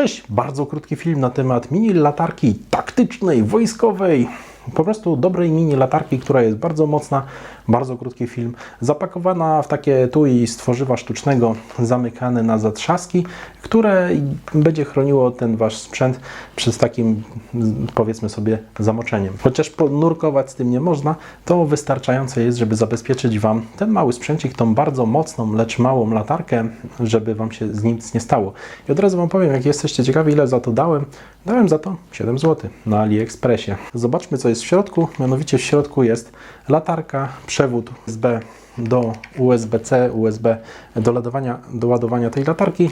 Cześć, bardzo krótki film na temat mini latarki taktycznej, wojskowej. Po prostu dobrej mini latarki, która jest bardzo mocna, bardzo krótki film, zapakowana w takie tui z tworzywa sztucznego, zamykane na zatrzaski, które będzie chroniło ten Wasz sprzęt przed takim, powiedzmy sobie, zamoczeniem. Chociaż ponurkować z tym nie można, to wystarczające jest, żeby zabezpieczyć Wam ten mały sprzęcik, tą bardzo mocną, lecz małą latarkę, żeby Wam się z nim nic nie stało. I od razu Wam powiem, jak jesteście ciekawi, ile za to dałem. Dałem za to 7 zł na AliExpressie. Zobaczmy, co jest w środku. Mianowicie w środku jest latarka, przewód USB do USB-C, USB do ładowania, do ładowania tej latarki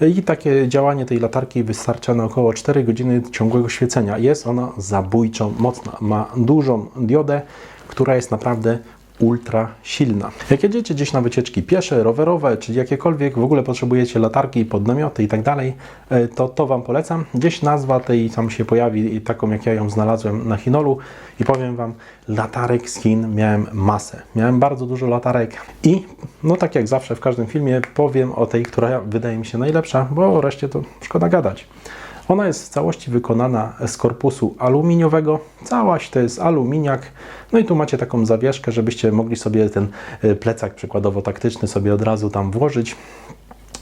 i takie działanie tej latarki wystarcza na około 4 godziny ciągłego świecenia. Jest ona zabójczo mocna. Ma dużą diodę, która jest naprawdę ultra silna. Jak jedziecie gdzieś na wycieczki piesze, rowerowe, czy jakiekolwiek, w ogóle potrzebujecie latarki pod namioty i tak dalej, e, to to Wam polecam. Gdzieś nazwa tej tam się pojawi, taką jak ja ją znalazłem na Chinolu i powiem Wam, latarek z Chin miałem masę. Miałem bardzo dużo latarek i no tak jak zawsze w każdym filmie powiem o tej, która wydaje mi się najlepsza, bo o reszcie to szkoda gadać. Ona jest w całości wykonana z korpusu aluminiowego. Całość to jest aluminiak. No i tu macie taką zawieszkę, żebyście mogli sobie ten y, plecak przykładowo taktyczny sobie od razu tam włożyć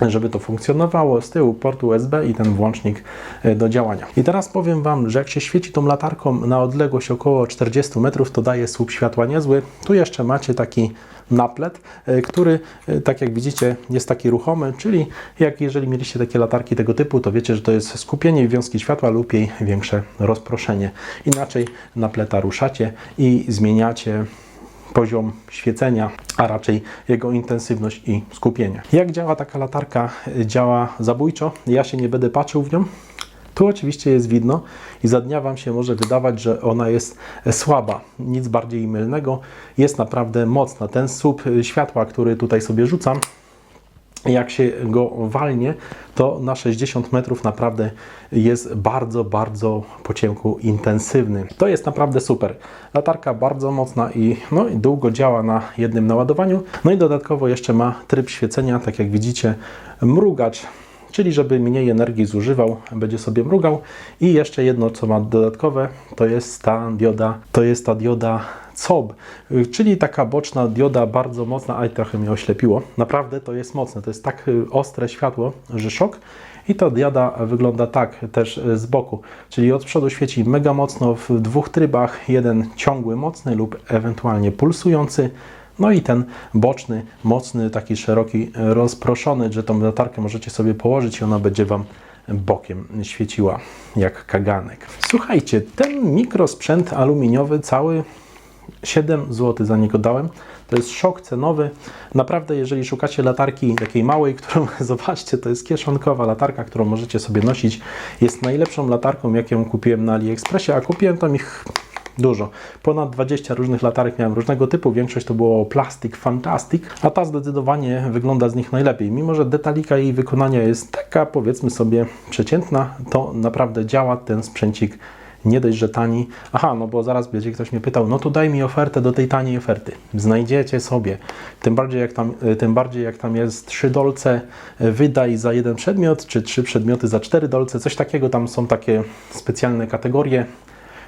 żeby to funkcjonowało, z tyłu port USB i ten włącznik y, do działania. I teraz powiem Wam, że jak się świeci tą latarką na odległość około 40 metrów, to daje słup światła niezły. Tu jeszcze macie taki naplet, y, który, y, tak jak widzicie, jest taki ruchomy, czyli jak jeżeli mieliście takie latarki tego typu, to wiecie, że to jest skupienie wiązki światła lub jej większe rozproszenie. Inaczej napleta ruszacie i zmieniacie poziom świecenia, a raczej jego intensywność i skupienie. Jak działa taka latarka? Działa zabójczo. Ja się nie będę patrzył w nią. Tu oczywiście jest widno i za dnia Wam się może wydawać, że ona jest słaba. Nic bardziej mylnego. Jest naprawdę mocna. Ten słup światła, który tutaj sobie rzucam, jak się go walnie, to na 60 metrów naprawdę jest bardzo, bardzo po ciemku intensywny. To jest naprawdę super. Latarka bardzo mocna i, no, i długo działa na jednym naładowaniu. No i dodatkowo jeszcze ma tryb świecenia, tak jak widzicie, mrugacz czyli żeby mniej energii zużywał, będzie sobie mrugał. I jeszcze jedno, co ma dodatkowe, to jest ta dioda, to jest ta dioda COB, czyli taka boczna dioda bardzo mocna, aj trochę mnie oślepiło. Naprawdę to jest mocne, to jest tak y, ostre światło, że szok. I ta dioda wygląda tak też y, z boku, czyli od przodu świeci mega mocno w dwóch trybach, jeden ciągły, mocny lub ewentualnie pulsujący, no i ten boczny, mocny, taki szeroki, rozproszony, że tą latarkę możecie sobie położyć i ona będzie Wam bokiem świeciła jak kaganek. Słuchajcie, ten mikrosprzęt aluminiowy cały 7 zł za niego dałem. To jest szok cenowy. Naprawdę, jeżeli szukacie latarki takiej małej, którą zobaczcie, to jest kieszonkowa latarka, którą możecie sobie nosić. Jest najlepszą latarką, jaką kupiłem na AliExpressie, a kupiłem tam ich Dużo. Ponad 20 różnych latarek miałem różnego typu. Większość to było plastik fantastic, a ta zdecydowanie wygląda z nich najlepiej. Mimo, że detalika jej wykonania jest taka, powiedzmy sobie, przeciętna, to naprawdę działa ten sprzęcik nie dość, że tani. Aha, no bo zaraz będzie ktoś mnie pytał, no to daj mi ofertę do tej taniej oferty. Znajdziecie sobie. Tym bardziej jak tam, tym bardziej jak tam jest 3 dolce, wydaj za jeden przedmiot, czy trzy przedmioty za 4 dolce, coś takiego. Tam są takie specjalne kategorie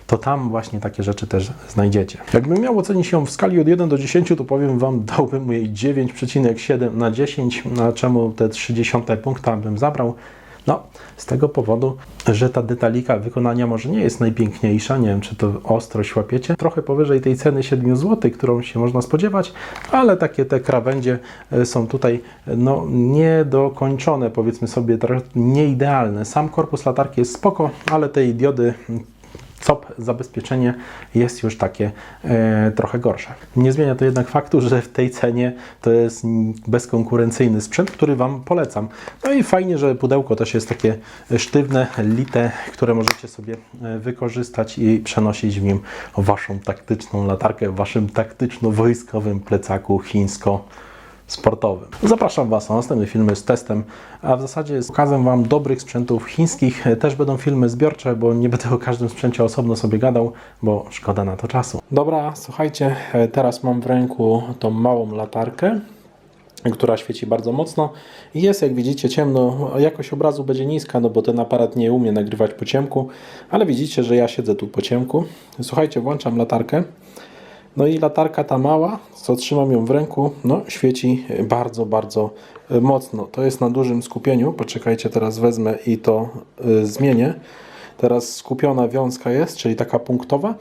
to tam właśnie takie rzeczy też znajdziecie. Jakbym miał ocenić ją w skali od 1 do 10, to powiem Wam, dałbym jej 9,7 na 10. Na czemu te 30 punkta bym zabrał? No, z tego powodu, że ta detalika wykonania może nie jest najpiękniejsza, nie wiem czy to ostro łapiecie, trochę powyżej tej ceny 7 zł, którą się można spodziewać, ale takie te krawędzie e, są tutaj no, niedokończone, powiedzmy sobie, nieidealne. Sam korpus latarki jest spoko, ale tej diody COP zabezpieczenie jest już takie e, trochę gorsze. Nie zmienia to jednak faktu, że w tej cenie to jest bezkonkurencyjny sprzęt, który Wam polecam. No i fajnie, że pudełko też jest takie sztywne, lite, które możecie sobie e, wykorzystać i przenosić w nim Waszą taktyczną latarkę w Waszym taktyczno-wojskowym plecaku chińsko sportowym. Zapraszam Was na następne filmy z testem, a w zasadzie pokażę Wam dobrych sprzętów chińskich. Też będą filmy zbiorcze, bo nie będę o każdym sprzęcie osobno sobie gadał, bo szkoda na to czasu. Dobra, słuchajcie, teraz mam w ręku tą małą latarkę. która świeci bardzo mocno. Jest, jak widzicie, ciemno. Jakość obrazu będzie niska, no bo ten aparat nie umie nagrywać po ciemku, ale widzicie, że ja siedzę tu po ciemku. Słuchajcie, włączam latarkę. No i latarka ta mała, co trzymam ją w ręku, no świeci bardzo, bardzo y, mocno. To jest na dużym skupieniu. Poczekajcie, teraz wezmę i to y, zmienię. Teraz skupiona wiązka jest, czyli taka punktowa.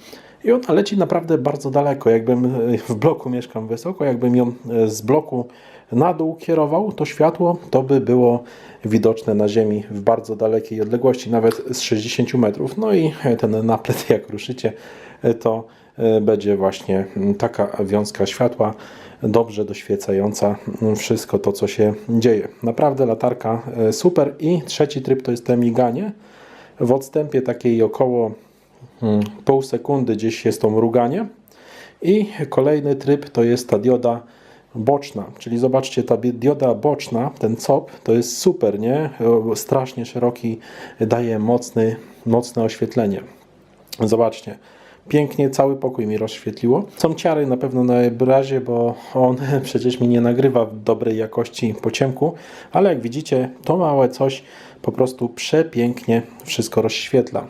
I ona leci naprawdę bardzo daleko. Jakbym y, w bloku mieszkam wysoko, jakbym ją z bloku na dół kierował, to światło to by było widoczne na ziemi w bardzo dalekiej odległości, nawet z 60 metrów. No i ten naplet, jak ruszycie, to będzie właśnie taka wiązka światła, dobrze doświecająca wszystko to, co się dzieje. Naprawdę latarka y, super. I trzeci tryb to jest te miganie. W odstępie takiej około mm, pół sekundy gdzieś jest to mruganie. I kolejny tryb to jest ta dioda boczna, czyli zobaczcie, ta dioda boczna, ten COP, to jest super, nie? Strasznie szeroki, daje mocny, mocne oświetlenie. Zobaczcie, pięknie cały pokój mi rozświetliło. Są ciary na pewno na obrazie, bo on przecież mi nie nagrywa w dobrej jakości po ciemku, ale jak widzicie, to małe coś po prostu przepięknie wszystko rozświetla.